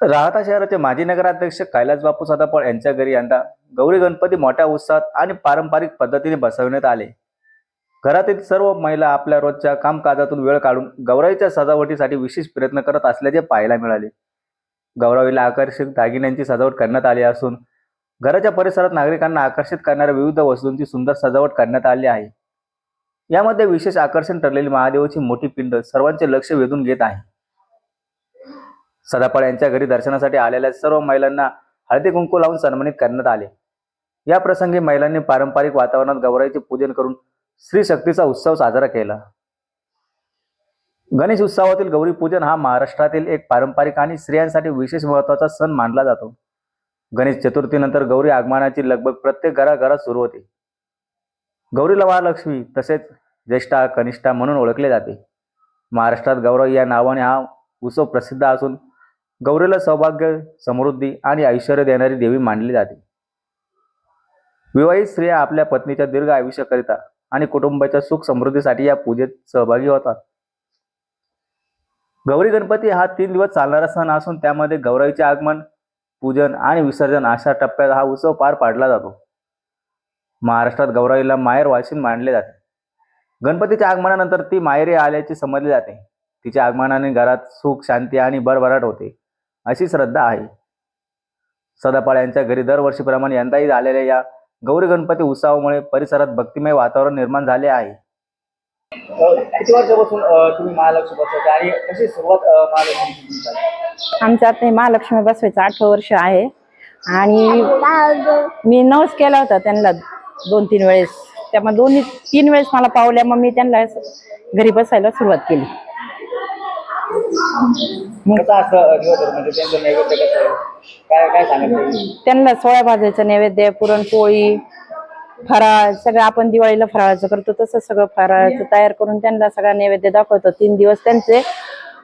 राहता शहराचे माजी नगराध्यक्ष कैलास बापू सदापळ यांच्या घरी यंदा गौरी गणपती मोठ्या उत्साहात आणि पारंपरिक पद्धतीने बसवण्यात आले. घरातील सर्व महिला आपल्या रोजच्या कामकाजातून वेळ काढून गौराईच्या सजावटीसाठी विशेष प्रयत्न करत असल्याचे पाहायला मिळाले. गौरावीला आकर्षक दागिन्यांची सजावट करण्यात आली असून घराच्या परिसरात नागरिकांना आकर्षित करणाऱ्या विविध वस्तूंची सुंदर सजावट करण्यात आली आहे. यामध्ये विशेष आकर्षण ठरलेली महादेवाची मोठी पिंड सर्वांचे लक्ष वेधून घेत आहे. सदापाळ यांच्या घरी दर्शनासाठी आलेल्या सर्व महिलांना हळदी कुंकू लावून सन्मानित करण्यात आले. या प्रसंगी महिलांनी पारंपरिक वातावरणात गौराईचे पूजन करून श्री शक्तीचा उत्सव साजरा केला. गणेश उत्सवातील गौरी पूजन हा महाराष्ट्रातील एक पारंपरिक आणि स्त्रियांसाठी विशेष महत्त्वाचा सण मानला जातो. गणेश चतुर्थीनंतर गौरी आगमनाची लगभग प्रत्येक घराघरात सुरू होते. गौरीला महालक्ष्मी तसेच ज्येष्ठा कनिष्ठा म्हणून ओळखले जाते. महाराष्ट्रात गौरव या नावाने हा उत्सव प्रसिद्ध असून गौरीला सौभाग्य समृद्धी आणि ऐश्वर देणारी देवी मानली जाते. विवाहित स्त्रिया आपल्या पत्नीच्या दीर्घ आयुष्याकरिता आणि कुटुंबाच्या सुख समृद्धीसाठी या पूजेत सहभागी होतात. गौरी गणपती हा तीन दिवस चालणारा सण असून त्यामध्ये गौराईचे आगमन पूजन आणि विसर्जन अशा टप्प्यात हा उत्सव पार पाडला जातो. महाराष्ट्रात गौराईला माहेर वाशिन मानले जाते. गणपतीच्या आगमनानंतर ती माहेरी आल्याचे समजले जाते. तिच्या आगमनाने घरात सुख शांती आणि भरभराट होते. अशी श्रद्धा आहे. सदापाळ यांच्या घरी दरवर्षीप्रमाणे यंदाही झालेल्या या गौरी गणपती उत्सवामुळे परिसरात भक्तिमय वातावरण निर्माण झाले आहे. किती वर्षापासून तुम्ही महालक्ष्मी बसवता आणि कशी सुरुवात महालक्ष्मी आमचं आता हे महालक्ष्मी बसवायचं आठवं वर्ष आहे. आणि मी नवस केला होता त्यांना दोन तीन वेळेस. त्यामुळे दोन्ही तीन वेळेस मला पावल्या मग मी त्यांना घरी बसायला सुरुवात केली. कसं असं दिवस म्हणजे त्यांचं नैवेद्य कसं काय काय त्यांना सोळ्या भाज्याचं नैवेद्य पुरणपोळी फराळ सगळं आपण दिवाळीला फराळाचं करतो तसं सगळं फराळाचं तयार करून त्यांना सगळा नैवेद्य दाखवतो. तीन दिवस त्यांचे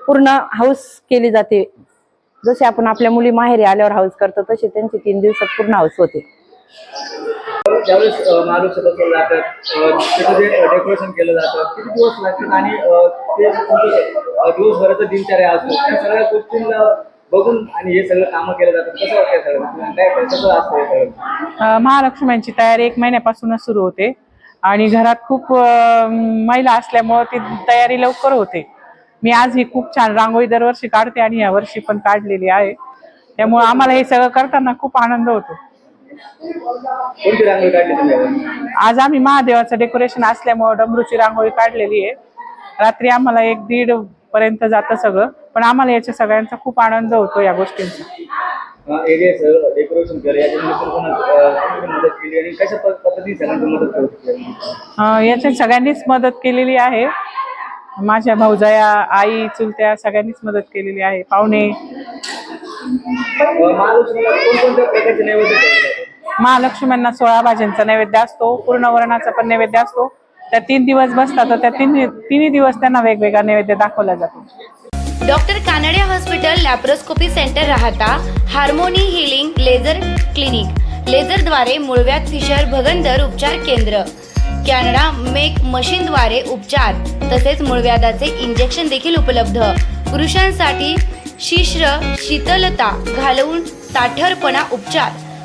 पूर्ण हाऊस केली जाते. जसे आपण आपल्या मुली माहेरी आल्यावर हाऊस करतो तसे त्यांची तीन दिवसात पूर्ण हाऊस होते. ज्यावेळेस महालक्ष्मी बसवलं जातं त्याचं जे डेकोरेशन केलं जातं किती दिवस लागतात आणि ते दिवसभराचं दिनचर्या असतो त्या सगळ्या गोष्टींना बघून आणि हे सगळं कामं केलं जातात कसं वाटतं सगळं? म्हणजे काय कसं असतं सगळं? महालक्ष्म्यांची तयारी एक महिन्यापासूनच सुरू होते आणि घरात खूप महिला असल्यामुळं ती तयारी लवकर होते. मी आज ही खूप छान रांगोळी दरवर्षी काढते आणि यावर्षी पण काढलेली आहे. त्यामुळे आम्हाला हे सगळं करताना खूप आनंद होतो. कोणती रांगोळी काढली तुम्ही यावेळी? आज आम्ही महादेवाचं डेकोरेशन असल्यामुळं डमरूची रांगोळी काढलेली आहे. रात्री आम्हाला एक दीड पर्यंत जातं सगळं पण आम्हाला याच्या सगळ्यांचा खूप आनंद होतो या गोष्टींचा. एरियाचं डेकोरेशन केलं याच्यामध्ये कोण कोण मदत केली आणि कशा प- पद्धतीने सगळ्यांची मदत करत होती अ, याच्यात सगळ्यांनीच मदत केलेली आहे. माझ्या भाऊजाया आई चुलत्या सगळ्यांनीच मदत केलेली आहे. पाहुणे. महालक्ष्मीला कोणकोणत्या प्रकारचे नैवेद्य ठेवले जातात? महालक्ष्म्यांना सोळा भाज्यांचा नैवेद्य असतो पूर्णवर्णाचा पण नैवेद्य असतो. त्या तीन दिवस बसतात तर त्या तीन तिन्ही दिवस त्यांना वेगवेगळा नैवेद्य दाखवला जातो. Doctor Kanade hospital laparoscopy centre Rahata harmony healing laser clinic. लेझरद्वारे मुळव्यात फिशर भगंदर उपचार केंद्र. कॅनडा मेक मशीनद्वारे उपचार तसेच मुळव्याधाचे इंजेक्शन देखील उपलब्ध. पुरुषांसाठी शिश्र शीतलता घालवून ताठरपणा उपचार.